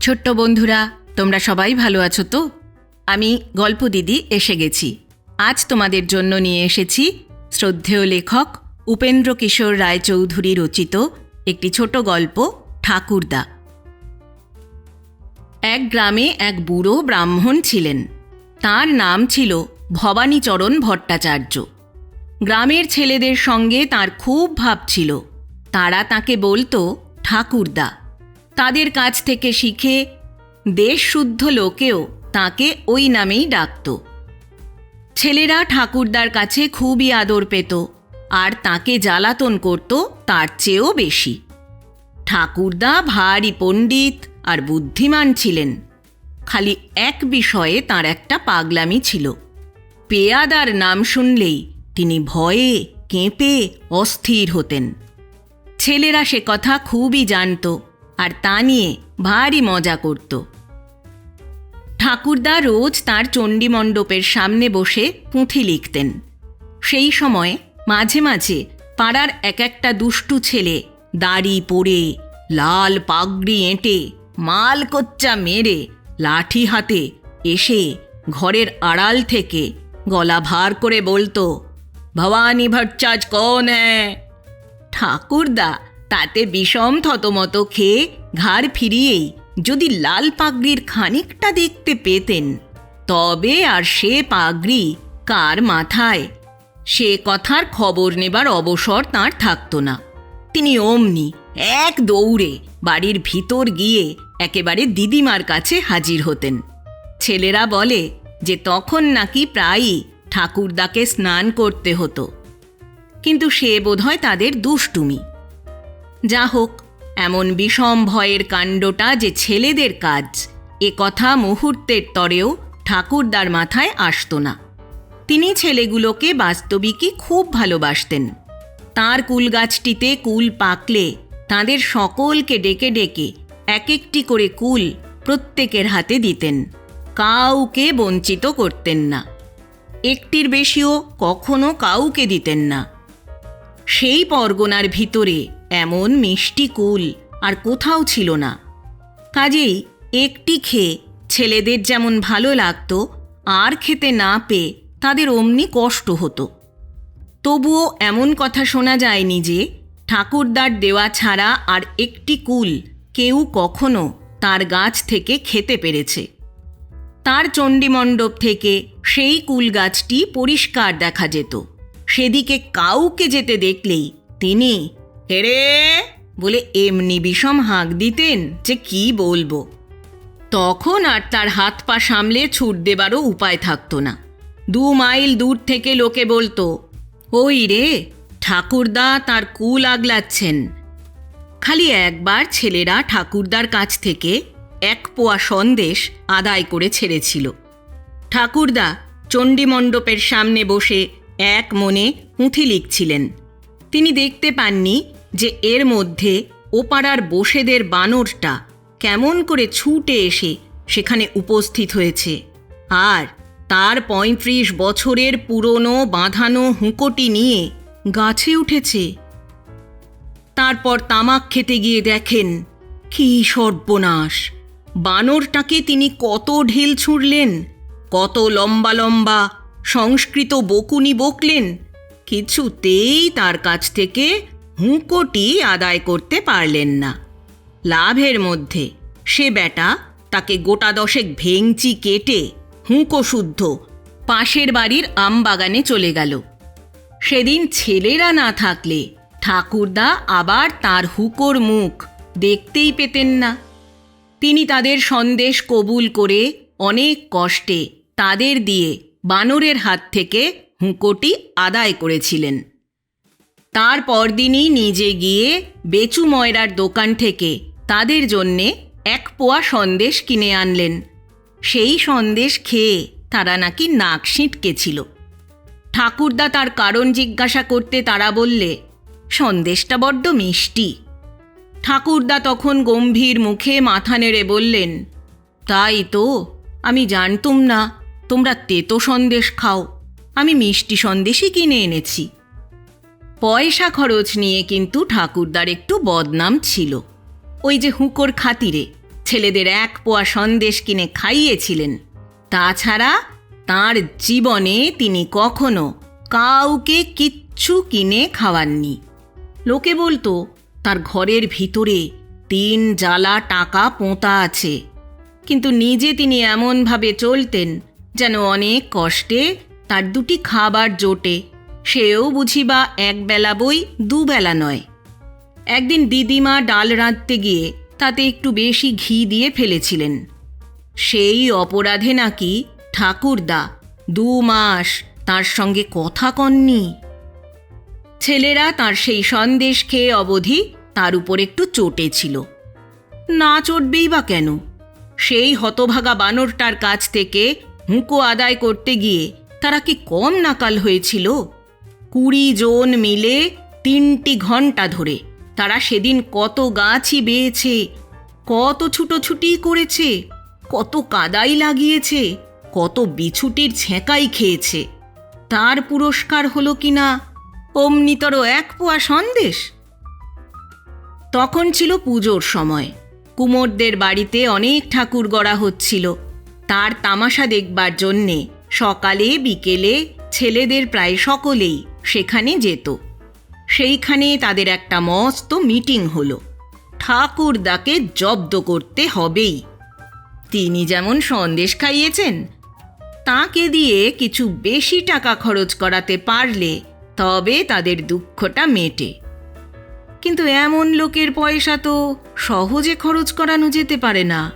ছোট্ট বন্ধুরা, তোমরা সবাই ভালো আছো তো? আমি গল্প দিদি এসে গেছি। আজ তোমাদের জন্য নিয়ে এসেছি শ্রদ্ধেয় লেখক উপেন্দ্র কিশোর রায়চৌধুরী রচিত একটি ছোট গল্প, ঠাকুরদা। এক গ্রামে এক বুড়ো ব্রাহ্মণ ছিলেন। তার নাম ছিল ভবানীচরণ ভট্টাচার্য। গ্রামের ছেলেদের সঙ্গে তার খুব ভাব ছিল। তারা তাকে বলতো ঠাকুরদা। তাদের কাছ থেকে শিখে দেশশুদ্ধ লোকেও তাকে ওই নামেই ডাকত। ছেলেরা ঠাকুরদার কাছে খুবই আদর পেত, আর তাকে জ্বালাতন করত তার চেয়েও বেশি। ঠাকুরদা ভারী পণ্ডিত আর বুদ্ধিমান ছিলেন। খালি এক বিষয়ে তার একটা পাগলামি ছিল। পেয়াদার নাম শুনলেই তিনি ভয়ে কেঁপে অস্থির হতেন। ছেলেরা সে কথা খুবই জানত আর তা নিয়ে ভারী মজা করত। ঠাকুরদা রোজ তার চণ্ডীমণ্ডপের সামনে বসে পুঁথি লিখতেন। সেই সময় মাঝে মাঝে পাড়ার এক একটা দুষ্টু ছেলে দাড়ি পরে, লাল পাগড়ি এঁটে, মাল কোচ্চা মেরে লাঠি হাতে এসে ঘরের আড়াল থেকে গলা ভার করে বলতো, ভবানী ভট্টাচ কন ঠাকুরদা তাতে বিষম থতমত খেয়ে ঘাড় ফিরিয়েই যদি লাল পাগড়ির খানিকটা দেখতে পেতেন, তবে আর সে পাগড়ি কার মাথায়? সে কথার খবর নেবার অবসর তার থাকতো না। তিনি অমনি এক দৌড়ে বাড়ির ভিতর গিয়ে একেবারে দিদিমার কাছে হাজির হতেন। ছেলেরা বলে যে তখন নাকি প্রায়ই ঠাকুরদাকে স্নান করতে হতো। কিন্তু সে বোধহয় তাদের দুষ্টুমি। যা হোক, এমন বিষম ভয়ের কাণ্ডটা যে ছেলেদের কাজ, এ কথা মুহূর্তের তরেও ঠাকুরদার মাথায় আসতো না। তিনি ছেলেগুলোকে বাস্তবিকই খুব ভালোবাসতেন। তার কুল গাছটিতে কুল পাকলে তাদের সকলকে ডেকে ডেকে এক একটি করে কুল প্রত্যেকের হাতে দিতেন, কাউকে বঞ্চিত করতেন না। একটির বেশিও কখনো কাউকে দিতেন না। সেই পরগনার ভিতরে এমন মিষ্টি কুল আর কোথাও ছিল না। কাজেই একটি খেয়ে ছেলেদের যেমন ভালো লাগতো, আর খেতে না পেয়ে তাদের অমনি কষ্ট হতো। তবুও এমন কথা শোনা যায়নি যে, ঠাকুরদার দেওয়া ছাড়া আর একটি কুল কেউ কখনো তার গাছ থেকে খেতে পেরেছে। তার চণ্ডীমণ্ডপ থেকে সেই কুল গাছটি পরিষ্কার দেখা যেত। সেদিকে কাউকে যেতে দেখলেই তিনি হেরে? বলে এমনি বিষম হাঁক দিতেন যে কি বলব। তখন আর তার হাত পা সামলে ছুট দেবারও উপায় থাকতো না। দু মাইল দূর থেকে লোকে বলতো, ওই রে, ঠাকুরদা তার কুল আগলাচ্ছেন। খালি একবার ছেলেরা ঠাকুরদার কাছ থেকে এক পোয়া সন্দেশ আদায় করে ছেড়েছিল। ঠাকুরদা চণ্ডীমণ্ডপের সামনে বসে এক মনে উঁথি লিখছিলেন। তিনি দেখতে পাননি যে এর মধ্যে ওপাড়ার বসেদের বানরটা কেমন করে ছুটে এসে সেখানে উপস্থিত হয়েছে। আর তার পঁয়ত্রিশ বছরের পুরনো বাঁধানো হুঁকোটি নিয়ে গাছে উঠেছে। তারপর তামাক খেতে গিয়ে দেখেন, কি সর্বনাশ। বানরটাকে তিনি কত ঢিল ছুঁড়লেন, কত লম্বা লম্বা সংস্কৃত বকুনি বকলেন, কিছুতেই তার কাছ থেকে হুঁকোটি আদায় করতে পারলেন না। লাভের মধ্যে সে বেটা তাকে গোটা দশেক ভেংচি কেটে হুঁকো শুদ্ধ পাশের বাড়ির আম বাগানে চলে গেল। সেদিন ছেলেরা না থাকলে ঠাকুরদা আবার তার হুকোর মুখ দেখতেই পেতেন না। তিনি তাদের সন্দেশ কবুল করে অনেক কষ্টে তাদের দিয়ে বানরের হাত থেকে হুঁকোটি আদায় করেছিলেন। তার পরদিনই নিজে গিয়ে বেচু ময়রার দোকান থেকে তাদের জন্যে এক পোয়া সন্দেশ কিনে আনলেন। সেই সন্দেশ খেয়ে তারা নাকি নাক ছিটকেছিল ঠাকুরদা তার কারণ জিজ্ঞাসা করতে তারা বললে, সন্দেশটা বড্ড মিষ্টি। ঠাকুরদা তখন গম্ভীর মুখে মাথা নেড়ে বললেন, তাই তো, আমি জানতুম না, তোমরা তেতো সন্দেশ খাও। আমি মিষ্টি সন্দেশই কিনে এনেছি। পয়সা খরচ নিয়ে কিন্তু ঠাকুরদার একটু বদনাম ছিল। ওই যে হুঁকোর খাতিরে ছেলেদের এক পোয়া সন্দেশ কিনে খাইয়েছিলেন। তাছাড়া তার জীবনে তিনি কখনো কাউকে কিচ্ছু কিনে খাওয়াননি। লোকে বলতো, তার ঘরের ভিতরে তিন জ্বালা টাকা পোঁতা আছে। কিন্তু নিজে তিনি এমনভাবে চলতেন যেন অনেক কষ্টে তার দুটি খাবার জোটে সেও বুঝিবা একবেলা বই, দুবেলা নয়। একদিন দিদিমা ডাল রাঁধতে গিয়ে তাতে একটু বেশি ঘি দিয়ে ফেলেছিলেন। সেই অপরাধে নাকি ঠাকুরদা দু মাস তার সঙ্গে কথা কননি। ছেলেরা তার সেই সন্দেশ খেয়ে অবধি তার উপর একটু চটেছিল না চটবেই বা কেন? সেই হতভাগা বানরটার কাছ থেকে হুঁকো আদায় করতে গিয়ে তারা কি কম নাকাল হয়েছিল? কুড়ি জন মিলে তিনটি ঘণ্টা ধরে। তারা সেদিন কত গাছই বেয়েছে, কত ছুটোছুটি করেছে, কত কাদাই লাগিয়েছে, কত বিছুটির ছেঁকাই খেয়েছে। তার পুরস্কার হলো কিনা, অমনিতর এক পোয়া সন্দেশ। তখন ছিল পুজোর সময়। কুমোরদের বাড়িতে অনেক ঠাকুর গড়া হচ্ছিল। তার তামাশা দেখবার জন্যে সকালে, বিকেলে ছেলেদের প্রায় সকলেই সেখানে যেত। সেইখানে তাদের একটা মস্ত মিটিং হলো। ঠাকুরদাকে জব্দ করতে হবেই। তিনি যেমন সন্দেশ খাইয়েছেন, তাকে দিয়ে কিছু বেশি টাকা খরচ করাতে পারলে তবে তাদের দুঃখটা মেটে। কিন্তু এমন লোকের পয়সা তো সহজে খরচ করানো যেতে পারে না।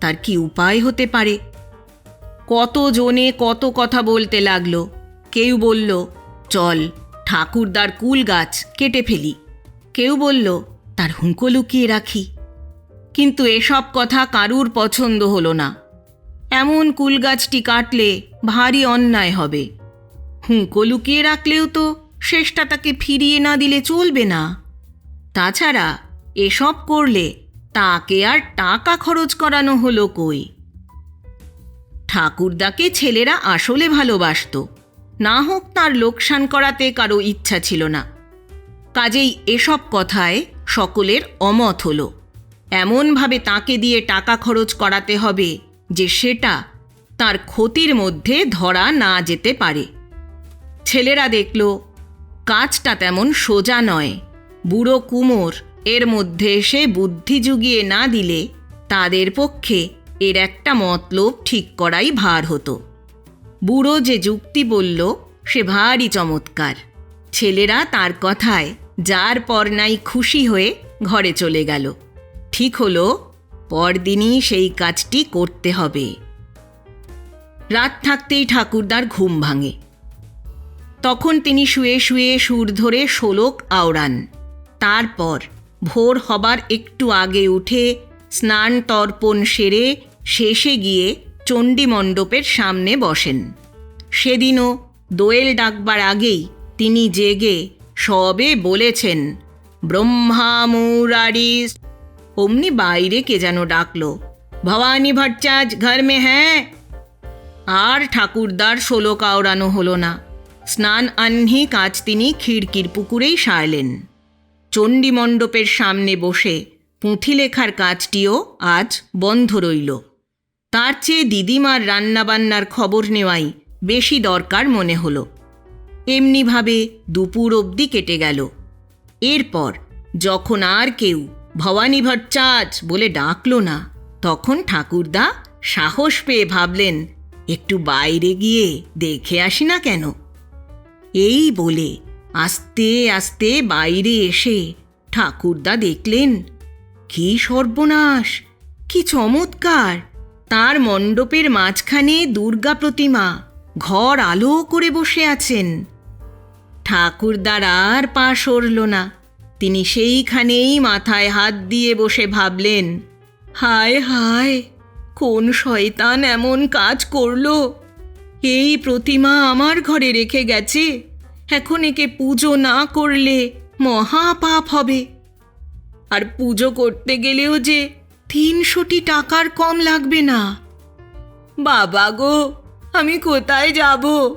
তার কি উপায় হতে পারে? কত জনে কত কথা বলতে লাগল। কেউ বলল চল, ঠাকুরদার কুল গাছ কেটে ফেলি। কেউ বলল, তার হুঁকো লুকিয়ে রাখি। কিন্তু এসব কথা কারুর পছন্দ হলো না। এমন কুল গাছটি কাটলে ভারী অন্যায় হবে। হুঁকো লুকিয়ে রাখলেও তো শেষটা তাকে ফিরিয়ে না দিলে চলবে না। তাছাড়া এসব করলে তাকে আর টাকা খরচ করানো হলো কই? ঠাকুরদাকে ছেলেরা আসলে ভালোবাসত। না হোক তার লোকসান করাতে কারও ইচ্ছা ছিল না। কাজেই এসব কথায় সকলের অমত হলো। এমনভাবে তাকে দিয়ে টাকা খরচ করাতে হবে যে সেটা তার ক্ষতির মধ্যে ধরা না যেতে পারে। ছেলেরা দেখল, কাজটা তেমন সোজা নয়। বুড়ো কুমোর, এর মধ্যে এসে বুদ্ধি জুগিয়ে না দিলে তাদের পক্ষে এর একটা মতলব ঠিক করাই ভার হতো। বুড়ো যে যুক্তি বলল, সে ভারী চমৎকার। ছেলেরা তার কথায় যার পর নাই খুশি হয়ে ঘরে চলে গেল। ঠিক হলো, পরদিনই সেই কাজটি করতে হবে। রাত থাকতেই ঠাকুরদার ঘুম ভাঙে। তখন তিনি শুয়ে শুয়ে সুর ধরে শোলক আওড়ান। তারপর ভোর হবার একটু আগে উঠে স্নান তর্পণ সেরে শেষে গিয়ে চণ্ডী মণ্ডপের সামনে বসেন। সেদিনও দোয়েল ডাকবার আগেই তিনি জেগে সবে বলেছেন ব্রহ্মা মুরারি অমনি বাইরে কে যেন ডাকল, ভবানী ভট্টাচ, ঘর মে হ্যাঁ? আর ঠাকুরদার ষোলো কাওড়ানো হলো না। স্নান আহ্নি কাজ তিনি খিড়কির পুকুরেই সারলেন। চণ্ডী মণ্ডপের সামনে বসে পুঁথি লেখার কাজটিও আজ বন্ধ রইল। তার চেয়ে দিদিমার রান্নাবান্নার খবর নেওয়াই বেশি দরকার মনে হলো। এমনিভাবে দুপুর অবধি কেটে গেল। এরপর যখন আর কেউ ভবানী ভট্টাচ বলে ডাকলো না, তখন ঠাকুরদা সাহস পেয়ে ভাবলেন, একটু বাইরে গিয়ে দেখে আসি না কেন? এই বলে আস্তে আস্তে বাইরে এসে ঠাকুরদা দেখলেন, কি সর্বনাশ! কি চমৎকার! তার মণ্ডপের মাঝখানে দুর্গা প্রতিমা, ঘর আলো করে বসে আছেন। ঠাকুরদার আর পা সরল না। তিনি সেইখানেই মাথায় হাত দিয়ে বসে ভাবলেন, হায় হায়, কোন শয়তান এমন কাজ করল? এই প্রতিমা আমার ঘরে রেখে গেছে। এখন একে পুজো না করলে মহাপাপ হবে। আর পুজো করতে গেলেও যে তিনশোটি টাকার কম লাগবে না। বাবা গো আমি কোথায় যাব?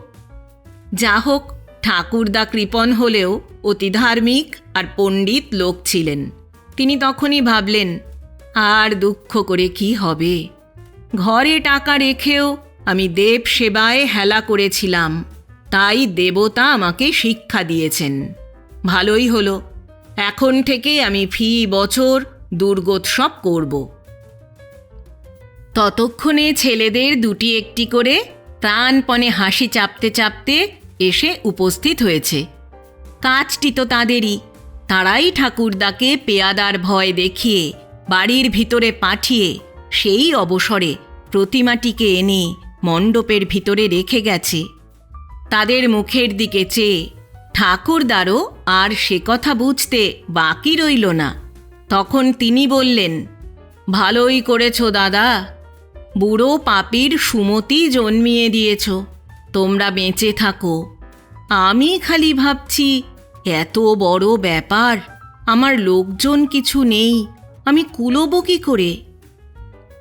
যা হোক ঠাকুরদা কৃপণ হলেও অতি ধার্মিক আর পণ্ডিত লোক ছিলেন। তিনি তখনই ভাবলেন আর দুঃখ করে কি হবে? ঘরে টাকা রেখেও আমি দেব সেবায় হেলা করেছিলাম তাই দেবতা আমাকে শিক্ষা দিয়েছেন। ভালোই হলো এখন থেকে আমি ফি বছর দুর্গোৎসব করব। ততক্ষণে ছেলেদের দুটি একটি করে প্রাণপণে হাসি চাপতে চাপতে এসে উপস্থিত হয়েছে। কাজটি তো তাদেরই। তারাই ঠাকুরদাকে পেয়াদার ভয় দেখিয়ে, বাড়ির ভিতরে পাঠিয়ে, সেই অবসরে প্রতিমাটিকে এনে মণ্ডপের ভিতরে রেখে গেছে। তাদের মুখের দিকে চেয়ে ঠাকুরদারও আর সে কথা বুঝতে বাকি রইল না। তখন তিনি বললেন, ভালোই করেছ দাদা। বুড়ো পাপির সুমতি জন্মিয়ে দিয়েছ। তোমরা বেঁচে থাকো। আমি খালি ভাবছি, এত বড় ব্যাপার। আমার লোকজন কিছু নেই। আমি কুলোবো কি করে?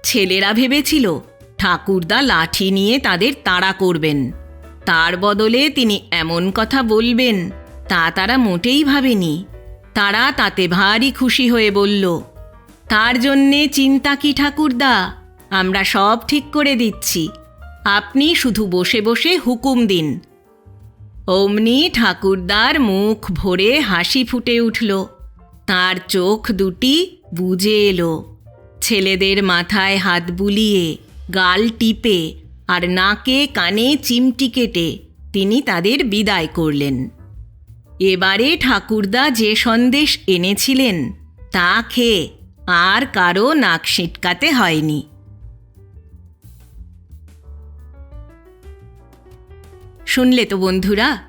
ছেলেরা ভেবেছিল, ঠাকুরদা লাঠি নিয়ে তাদের তাড়া করবেন। তার বদলে তিনি এমন কথা বলবেন, তা তারা মোটেই ভাবেনি। তারা তাতে ভারী খুশি হয়ে বলল, তার জন্যে চিন্তা কি, ঠাকুরদা? আমরা সব ঠিক করে দিচ্ছি। আপনি শুধু বসে বসে হুকুম দিন। অমনি ঠাকুরদার মুখ ভরে হাসি ফুটে উঠল। তার চোখ দুটি বুজে এলো। ছেলেদের মাথায় হাত বুলিয়ে, গাল টিপে আর নাকে কানে চিমটি কেটে তিনি তাদের বিদায় করলেন। এবারে ঠাকুরদা যে সন্দেশ এনেছিলেন, তা খেয়ে আর কারও নাক সিটকাতে হয়নি। শুনলে তো বন্ধুরা,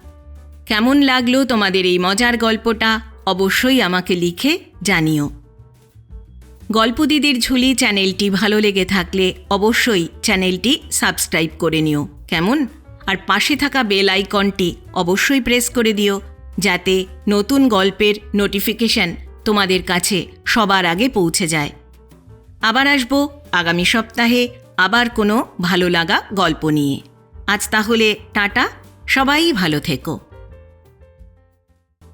কেমন লাগল তোমাদের এই মজার গল্পটা অবশ্যই আমাকে লিখে জানিও। গল্প দিদির ঝুলি চ্যানেলটি ভালো লেগে থাকলে অবশ্যই চ্যানেলটি সাবস্ক্রাইব করে নিও, কেমন? আর পাশে থাকা বেল আইকনটি অবশ্যই প্রেস করে দিও যাতে নতুন গল্পের নোটিফিকেশন তোমাদের কাছে সবার আগে পৌঁছে যায়। আবার আসব আগামী সপ্তাহে আবার কোনো ভালো লাগা গল্প নিয়ে। আজ তাহলে টাটা, সবাই ভালো থেকো।